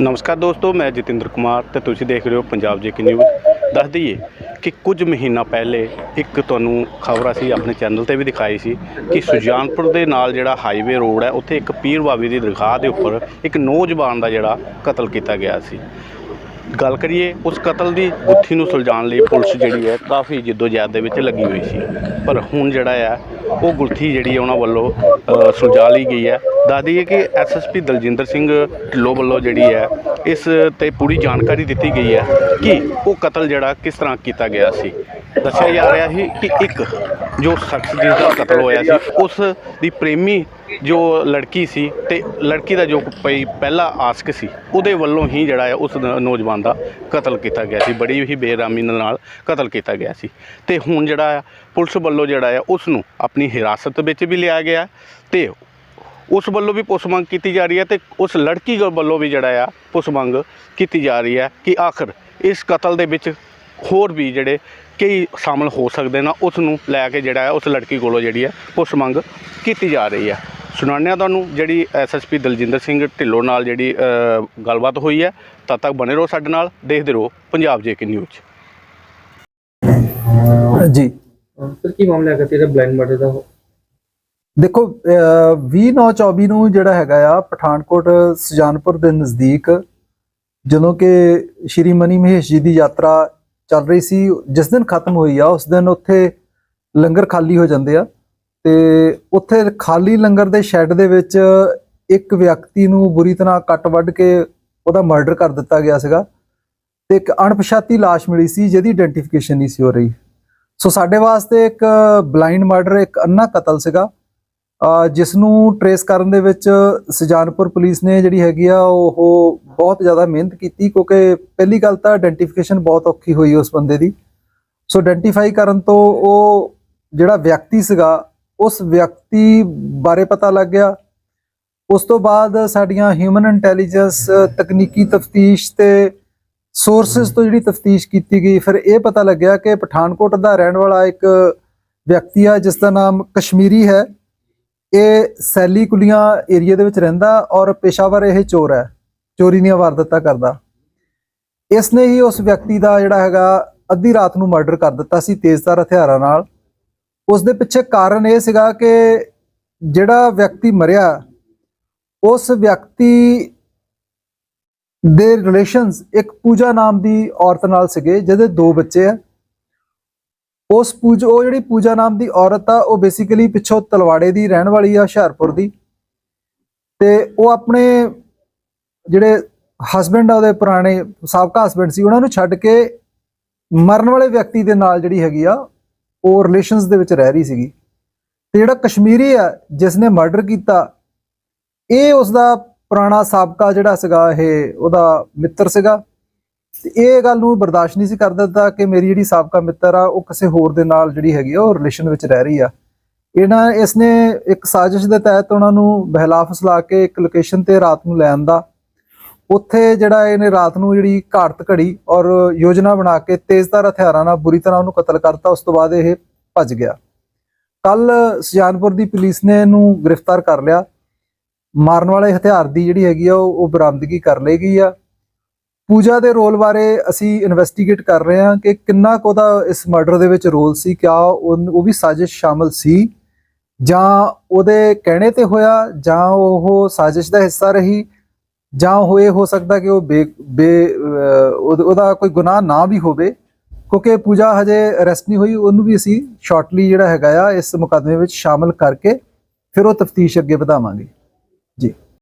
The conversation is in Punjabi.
ਨਮਸਕਾਰ ਦੋਸਤੋ, ਮੈਂ ਜਤਿੰਦਰ ਕੁਮਾਰ ਤੇ ਤੁਸੀਂ ਦੇਖ ਰਹੇ ਹੋ ਪੰਜਾਬ ਜੇਕੇ ਨਿਊਜ਼। ਦੱਸ ਦਈਏ ਕਿ ਕੁਝ ਮਹੀਨਾ ਪਹਿਲੇ ਇੱਕ ਤੁਹਾਨੂੰ ਖਬਰ ਅਸੀਂ ਆਪਣੇ ਚੈਨਲ ਤੇ ਵੀ ਦਿਖਾਈ ਸੀ ਕਿ ਸੁਜਾਨਪੁਰ ਦੇ ਨਾਲ ਜਿਹੜਾ ਹਾਈਵੇ ਰੋਡ ਹੈ, ਉੱਥੇ ਇੱਕ ਪੀਰ ਬਾਬੇ ਦੀ ਦਰਗਾਹ ਦੇ ਉੱਪਰ ਇੱਕ ਨੌਜਵਾਨ ਦਾ ਜਿਹੜਾ ਕਤਲ ਕੀਤਾ ਗਿਆ ਸੀ। ਗੱਲ ਕਰੀਏ, ਉਸ ਕਤਲ ਦੀ ਗੁੱਥੀ ਨੂੰ ਸੁਲਝਾਉਣ ਲਈ ਪੁਲਿਸ ਜਿਹੜੀ ਹੈ ਕਾਫੀ ਜਿੱਦੋ ਜਹਿਦ ਦੇ ਵਿੱਚ ਲੱਗੀ ਹੋਈ ਸੀ। ਪਰ ਹੁਣ ਜਿਹੜਾ ਹੈ ਉਹ ਗੁੱਥੀ ਜਿਹੜੀ ਹੈ ਉਹਨਾਂ ਵੱਲੋਂ ਸੁਲਝਾ ਲਈ ਗਈ ਹੈ। ਦੱਸ ਦਈਏ ਕਿ ਐਸਐਸਪੀ ਦਲਜਿੰਦਰ ਸਿੰਘ ਢਿੱਲੋਂ ਵੱਲੋਂ ਜਿਹੜੀ ਹੈ ਇਸ ਤੇ ਪੂਰੀ ਜਾਣਕਾਰੀ ਦਿੱਤੀ ਗਈ ਹੈ ਕਿ ਉਹ ਕਤਲ ਜਿਹੜਾ ਕਿਸ ਤਰ੍ਹਾਂ ਕੀਤਾ ਗਿਆ ਸੀ। ਦੱਸਿਆ ਜਾ ਰਿਹਾ ਸੀ ਕਿ ਇੱਕ ਜੋ ਸ਼ਖਸ ਜਿਸ ਦਾ ਕਤਲ ਹੋਇਆ ਸੀ, ਉਸ ਦੀ ਪ੍ਰੇਮੀ ਜੋ ਲੜਕੀ ਸੀ ਤੇ ਲੜਕੀ ਦਾ ਜੋ ਪਈ ਪਹਿਲਾ ਆਸਕ ਸੀ, ਉਹਦੇ ਵੱਲੋਂ ਹੀ ਜਿਹੜਾ ਹੈ ਉਸ ਨ- ਨੌਜਵਾਨ ਦਾ ਕਤਲ ਕੀਤਾ ਗਿਆ ਸੀ। ਬੜੀ ਹੀ ਬੇਰਾਮੀ ਨਾਲ ਕਤਲ ਕੀਤਾ ਗਿਆ ਸੀ। ਤੇ ਹੁਣ ਜਿਹੜਾ ਹੈ ਪੁਲਿਸ ਵੱਲੋਂ ਜਿਹੜਾ ਹੈ ਉਸ ਨੂੰ ਆਪਣੀ ਹਿਰਾਸਤ ਵਿੱਚ ਵੀ ਲਿਆ ਗਿਆ ਤੇ ਉਸ ਵੱਲੋਂ ਵੀ ਪੁੱਛ ਮੰਗ ਕੀਤੀ ਜਾ ਰਹੀ ਹੈ ਤੇ ਉਸ ਲੜਕੀ ਵੱਲੋਂ ਵੀ ਜਿਹੜਾ ਆ ਪੁੱਛ ਮੰਗ ਕੀਤੀ ਜਾ ਰਹੀ ਹੈ ਕਿ ਆਖਰ ਇਸ ਕਤਲ ਦੇ ਵਿੱਚ ਹੋਰ ਵੀ ਜਿਹੜੇ ਕਈ ਸ਼ਾਮਲ ਹੋ ਸਕਦੇ ਨੇ ਉਸ ਨੂੰ ਲੈ ਕੇ ਜਿਹੜਾ ਹੈ ਉਸ ਲੜਕੀ ਕੋਲੋਂ ਜਿਹੜੀ ਹੈ ਪੁੱਛ ਮੰਗ ਕੀਤੀ ਜਾ ਰਹੀ ਹੈ। ਸੁਣਾਉਂਦੇ ਹਾਂ ਤੁਹਾਨੂੰ ਜਿਹੜੀ ਐਸਐਸਪੀ ਦਲਜਿੰਦਰ ਸਿੰਘ ਢਿੱਲੋਂ ਨਾਲ ਜਿਹੜੀ ਗੱਲਬਾਤ ਹੋਈ ਹੈ। ਤਦ ਤੱਕ ਬਣੇ ਰਹੋ ਸਾਡੇ ਨਾਲ ਦੇਖਦੇ ਰਹੋ ਪੰਜਾਬ ਜੇਕੇ ਨਿਊਜ਼। ਜੀ। ਸਰ ਕੀ ਮਾਮਲਾ ਹੈਗਾ? ਤੇਰਾ ਬਲਾਈਂਡ ਮਰਡਰ ਦਾ ਦੇਖੋ 2924 ਨੂੰ ਜਿਹੜਾ ਹੈਗਾ ਆ, ਪਠਾਨਕੋਟ, ਸੁਜਾਨਪੁਰ ਦੇ ਨਜ਼ਦੀਕ ਜਦੋਂ ਕਿ ਸ਼੍ਰੀ ਮਨੀ ਮਹੇਸ਼ ਜੀ ਦੀ ਯਾਤਰਾ ਚੱਲ ਰਹੀ ਸੀ, ਜਿਸ ਦਿਨ ਖਤਮ ਹੋਈ ਆ, ਉਸ ਦਿਨ ਉੱਥੇ ਲੰਗਰ ਖਾਲੀ ਹੋ ਜਾਂਦੇ ਆ ਤੇ ਉੱਥੇ ਖਾਲੀ ਲੰਗਰ ਦੇ ਸ਼ੈੱਡ ਦੇ ਵਿੱਚ ਇੱਕ ਵਿਅਕਤੀ ਨੂੰ ਬੁਰੀ ਤਰ੍ਹਾਂ ਕੱਟ ਵੱਢ ਕੇ ਉਹਦਾ ਮਰਡਰ ਕਰ ਦਿੱਤਾ ਗਿਆ ਸੀਗਾ ਤੇ ਇੱਕ ਅਣਪਛਾਤੀ ਲਾਸ਼ ਮਿਲੀ ਸੀ, ਜਿਹਦੀ ਆਇਡੈਂਟੀਫਿਕੇਸ਼ਨ ਨਹੀਂ ਸੀ ਹੋ ਰਹੀ। ਸੋ ਸਾਡੇ ਵਾਸਤੇ ਇੱਕ ਬਲਾਈਂਡ ਮਰਡਰ ਇੱਕ ਅੰਨਾ ਕਤਲ ਸੀਗਾ। ਜਿਸ ਨੂੰ ਟਰੇਸ ਕਰਨ ਦੇ ਵਿੱਚ ਸੁਜਾਨਪੁਰ ਪੁਲਿਸ ਨੇ ਜਿਹੜੀ ਹੈਗੀ ਆ, ਉਹ ਬਹੁਤ ਜ਼ਿਆਦਾ ਮਿਹਨਤ ਕੀਤੀ ਕਿਉਂਕਿ ਪਹਿਲੀ ਗੱਲ ਤਾਂ ਆਇਡੈਂਟੀਫਿਕੇਸ਼ਨ ਬਹੁਤ ਔਖੀ ਹੋਈ ਉਸ ਬੰਦੇ ਦੀ। ਸੋ ਆਇਡੈਂਟੀਫਾਈ ਕਰਨ ਤੋਂ ਉਹ ਜਿਹੜਾ ਵਿਅਕਤੀ ਸੀਗਾ, ਉਸ ਵਿਅਕਤੀ ਬਾਰੇ ਪਤਾ ਲੱਗ ਗਿਆ। ਉਸ ਤੋਂ ਬਾਅਦ ਸਾਡੀਆਂ ਹਿਊਮਨ ਇੰਟੈਲੀਜੈਂਸ ਤਕਨੀਕੀ ਤਫਤੀਸ਼ ਤੇ ਸੋਰਸਸ ਤੋਂ ਜਿਹੜੀ ਤਫਤੀਸ਼ ਕੀਤੀ ਗਈ, ਫਿਰ ਇਹ ਪਤਾ ਲੱਗਿਆ ਕਿ ਪਠਾਨਕੋਟ ਦਾ ਰਹਿਣ ਵਾਲਾ ਇੱਕ ਵਿਅਕਤੀ ਆ ਜਿਸ ਦਾ ਨਾਮ ਕਸ਼ਮੀਰੀ ਹੈ। ਇਹ ਸੈਲੀ ਕੁਲੀਆਂ ਏਰੀਆ ਦੇ ਵਿੱਚ ਰਹਿੰਦਾ ਔਰ ਪੇਸ਼ਾਵਰ ਇਹ ਚੋਰ ਹੈ, ਚੋਰੀ ਦੀਆਂ ਵਾਰਦਾਤਾਂ ਕਰਦਾ। ਇਸ ਨੇ ਹੀ ਉਸ ਵਿਅਕਤੀ ਦਾ ਜਿਹੜਾ ਹੈਗਾ ਅੱਧੀ ਰਾਤ ਨੂੰ ਮਰਡਰ ਕਰ ਦਿੱਤਾ ਸੀ ਤੇਜ਼ਧਾਰ ਹਥਿਆਰਾਂ ਨਾਲ। ਉਸ ਦੇ ਪਿੱਛੇ ਕਾਰਨ ਇਹ ਸੀਗਾ ਕਿ ਜਿਹੜਾ ਵਿਅਕਤੀ ਮਰਿਆ, ਉਸ ਵਿਅਕਤੀ ਦੇ ਰਿਲੇਸ਼ਨਸ ਇੱਕ ਪੂਜਾ ਨਾਮ ਦੀ ਔਰਤ ਨਾਲ ਸੀਗੇ, ਜਿਹਦੇ ਦੋ ਬੱਚੇ ਆ। ਉਸ ਪੂਜ, ਉਹ ਜਿਹੜੀ ਪੂਜਾ ਨਾਮ ਦੀ ਔਰਤ ਆ, ਉਹ ਬੇਸਿਕਲੀ ਪਿੱਛੋਂ ਤਲਵਾੜੇ ਦੀ ਰਹਿਣ ਵਾਲੀ ਆ ਹੁਸ਼ਿਆਰਪੁਰ ਦੀ। ਤੇ ਉਹ ਆਪਣੇ ਜਿਹੜੇ ਹਸਬੰਡ ਆ, ਉਹਦੇ ਪੁਰਾਣੇ ਸਾਬਕਾ ਹਸਬੰਡ ਸੀ, ਉਹਨਾਂ ਨੂੰ ਛੱਡ ਕੇ ਮਰਨ ਵਾਲੇ ਵਿਅਕਤੀ ਦੇ ਨਾਲ ਜਿਹੜੀ ਹੈਗੀ ਆ, ਉਹ ਰਿਲੇਸ਼ਨਸ ਦੇ ਵਿੱਚ ਰਹਿ ਰਹੀ ਸੀਗੀ। ਤੇ ਜਿਹੜਾ ਕਸ਼ਮੀਰੀ ਆ ਜਿਸ ਨੇ ਮਰਡਰ ਕੀਤਾ, ਇਹ ਉਸ ਦਾ ਪੁਰਾਣਾ ਸਾਬਕਾ ਜਿਹੜਾ ਸੀਗਾ, ਇਹ ਉਹਦਾ ਮਿੱਤਰ ਸੀਗਾ। ਤੇ ਇਹ ਗੱਲ ਨੂੰ ਬਰਦਾਸ਼ਤ ਨਹੀਂ ਸੀ ਕਰ ਦਿੱਤਾ ਕਿ ਮੇਰੀ ਜਿਹੜੀ ਸਾਬਕਾ ਮਿੱਤਰ ਆ, ਉਹ ਕਿਸੇ ਹੋਰ ਦੇ ਨਾਲ ਜਿਹੜੀ ਹੈਗੀ ਆ, ਉਹ ਰਿਲੇਸ਼ਨ ਵਿੱਚ ਰਹਿ ਰਹੀ ਆ। ਇਹਨਾਂ ਇਸ ਨੇ ਇੱਕ ਸਾਜ਼ਿਸ਼ ਦੇ ਤਹਿਤ ਉਹਨਾਂ ਨੂੰ ਬਹਿਲਾ ਫਸਲਾ ਕੇ ਇੱਕ ਲੋਕੇਸ਼ਨ ਤੇ ਰਾਤ ਨੂੰ ਲੈ ਆਂਦਾ। ਉੱਥੇ ਜਿਹੜਾ ਇਹਨੇ ਰਾਤ ਨੂੰ ਜਿਹੜੀ ਘਾੜਤ ਘੜੀ ਔਰ ਯੋਜਨਾ ਬਣਾ ਕੇ ਤੇਜ਼ਧਾਰ ਹਥਿਆਰਾਂ ਨਾਲ ਬੁਰੀ ਤਰ੍ਹਾਂ ਉਹਨੂੰ ਕਤਲ ਕਰਤਾ, ਉਸ ਤੋਂ ਬਾਅਦ ਇਹ ਭੱਜ ਗਿਆ। ਕੱਲ ਸੁਜਾਨਪੁਰ ਦੀ ਪੁਲਿਸ ਨੇ ਇਹਨੂੰ ਗ੍ਰਿਫਤਾਰ ਕਰ ਲਿਆ। ਮਾਰਨ ਵਾਲੇ ਹਥਿਆਰ ਦੀ ਜਿਹੜੀ ਹੈਗੀ ਆ, ਉਹ ਉਹ ਬਰਾਮਦਗੀ ਕਰ ਲਈ ਗਈ ਆ। ਪੂਜਾ ਦੇ ਰੋਲ ਬਾਰੇ ਅਸੀਂ ਇਨਵੈਸਟੀਗੇਟ ਕਰ ਰਹੇ ਹਾਂ ਕਿ ਕਿੰਨਾ ਕੁ ਉਹਦਾ ਇਸ ਮਰਡਰ ਦੇ ਵਿੱਚ ਰੋਲ ਸੀ, ਕਿਆ ਉਹ ਉਹ ਵੀ ਸਾਜ਼ਿਸ਼ ਸ਼ਾਮਲ ਸੀ, ਜਾਂ ਉਹਦੇ ਕਹਿਣੇ ਤੇ ਹੋਇਆ, ਜਾਂ ਉਹ ਸਾਜ਼ਿਸ਼ ਦਾ ਹਿੱਸਾ ਰਹੀ, ਜਾਂ ਹੋਏ ਹੋ ਸਕਦਾ ਕਿ ਉਹ ਬੇ ਬੇ ਉਹਦਾ ਕੋਈ ਗੁਨਾਹ ਨਾ ਵੀ ਹੋਵੇ, ਕਿਉਂਕਿ ਪੂਜਾ ਹਜੇ ਅਰੈਸਟ ਨਹੀਂ ਹੋਈ, ਉਹਨੂੰ ਵੀ ਅਸੀਂ ਸ਼ਾਰਟਲੀ ਜਿਹੜਾ ਹੈਗਾ ਆ, ਇਸ ਮੁਕੱਦਮੇ ਵਿੱਚ ਸ਼ਾਮਲ ਕਰਕੇ ਫਿਰ ਉਹ ਤਫਤੀਸ਼ ਅੱਗੇ ਵਧਾਵਾਂਗੇ। ਜੀ।